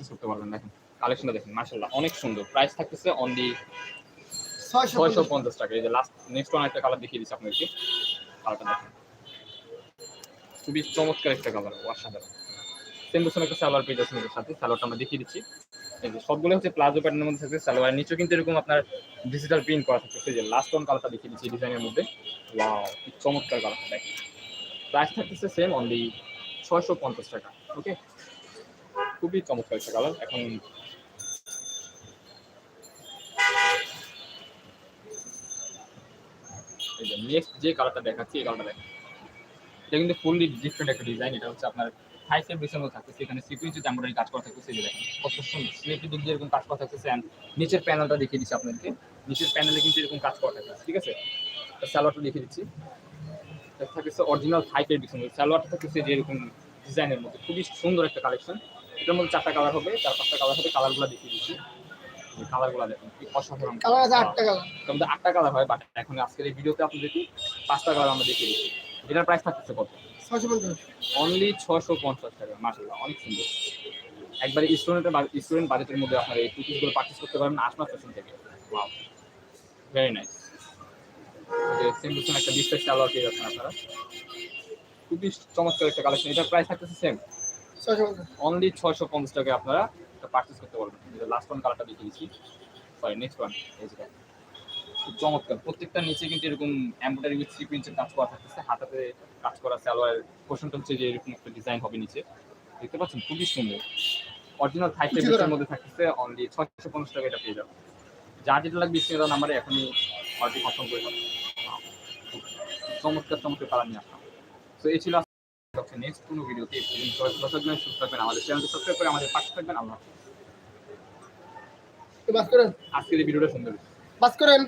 Purchase করতে পারবেন দেখেন। কালেকশনটা দেখেন মাশাআল্লাহ অনেক সুন্দর। প্রাইস থাকতেছে অনলি ছয়শো পঞ্চাশ। টাকা। এই যে লাস্ট নেক্সট ওয়ান একটা কালার দেখিয়ে দিচ্ছি আপনাদেরকে। কালারটা দেখেন। খুবই চমৎকার একটা কালার অসাধারণ। সেম বছর একটা সালোয়ার পেজ আছে সাথে। সালোয়ারটা আমরা দেখিয়ে দিচ্ছি। এই যে সবগুলো হচ্ছে প্লাজো প্যাটার্নের মধ্যে থাকছে। সালোয়ার নিচেও কিন্তু এরকম আপনার ডিজিটাল প্রিন্ট করা থাকছে। এই যে লাস্ট ওয়ান কালারটা দেখিয়ে দিচ্ছি ডিজাইনের মধ্যে। ওয়াও কি চমৎকার কালারটা দেখেন। প্রাইস থাকতেছে সেম অনলি ছয়শো পঞ্চাশ টাকা ওকে খুবই চমৎকার একটা কালার এখন নেক্সট যে কালারটা দেখাচ্ছি, এই কালারটা দেখেন। এটা কিন্তু ফুললি ডিফারেন্ট একটা ডিজাইন এটা হচ্ছে আপনার হাই সেভ ডিসেম্বর থাকতেছে, এখানে সিকুয়েন্সে এমব্রয়ডারি কাজ করা থাকতেছে যে দেখেন, কত সুন্দর। স্লিপের দিক দিয়ে এরকম কাজ করা থাকতেছে, and নিচের প্যানেলটা দেখিয়ে দিচ্ছি আপনাদেরকে। নিচের প্যানেলে কিন্তু এরকম কাজ করা থাকতেছে, ঠিক আছে? স্যালোয়ারটা দেখিয়ে দিচ্ছি। থাকতেছে অরিজিনাল হাই সেভ ডিসেম্বর স্যালোয়ারটা থাকতেছে যে এরকম ডিজাইনের মধ্যে। খুবই সুন্দর একটা কালেকশন এটার মধ্যে চারটা কালার হবে চার পাঁচটা কালার হবে কালারগুলো দেখিয়ে দিচ্ছি। কালারগুলো দেখুন অসাধারণ কালার আছে আট টাকা তোমাদের আটটা কালার হয় বাট এখন আজকের এই ভিডিওতে আপনাদেরকে পাঁচটা কালার আমরা দেখিয়ে দিচ্ছি। এটার প্রাইস থাকতেছে কত? ছয়শো পঞ্চাশ। অনলি ছশো পঞ্চাশ টাকা মাসাল্লাহ অনেক সুন্দর। একবারে স্টুডেন্টের স্টুডেন্ট বাজেটের মধ্যে আপনারা এই পার্চেস করতে পারবেন আসমা ফ্যাশন থেকে। ওয়াও ভেরি নাইস সেম বুঝছেন একটা পেয়ে যাচ্ছেন আপনারা। খুবই চমৎকার একটা কালেকশন এটার প্রাইস থাকতেছে সেম অনলি ছয়শো পঞ্চাশ টাকায় আপনারা পার্চেস করতে পারবেন। লাস্ট ওয়ান কালারটা দেখিয়ে দিচ্ছি। সরি নেক্সট ওয়ান এই যেটা খুব চমৎকার। প্রত্যেকটা নিচে কিন্তু এরকম এমব্রয়ডারি উইথ সিকুয়েন্সের কাজ করা থাকতেছে। হাতাতে কাজ করা পোর্শনটা হচ্ছে যে এরকম একটা ডিজাইন হবে নিচে। দেখতে পাচ্ছেন? খুবই সুন্দর। অরিজিনাল থাই ফেব্রিক্সের মধ্যে থাকতেছে। অনলি ছয়শো পঞ্চাশ টাকা এটা পেয়ে যাবেন। যার যেটা লাগবে স্ক্রিনে নাম্বারে এখনই অর্ডার কনফার্ম করে চমৎকার চমৎকার কালার নিয়ে আসলাম। তো এই ছিল নেক্সট কোনো ভিডিওতে থাকবেন সুস্থ থাকবেন আমাদের চ্যানেলটি সাবস্ক্রাইব করে আমাদের পাশে থাকবেন আল্লাহ হাফেজ। বাস করেন। আজকের এই ভিডিওটা সুন্দর। বাস করেন।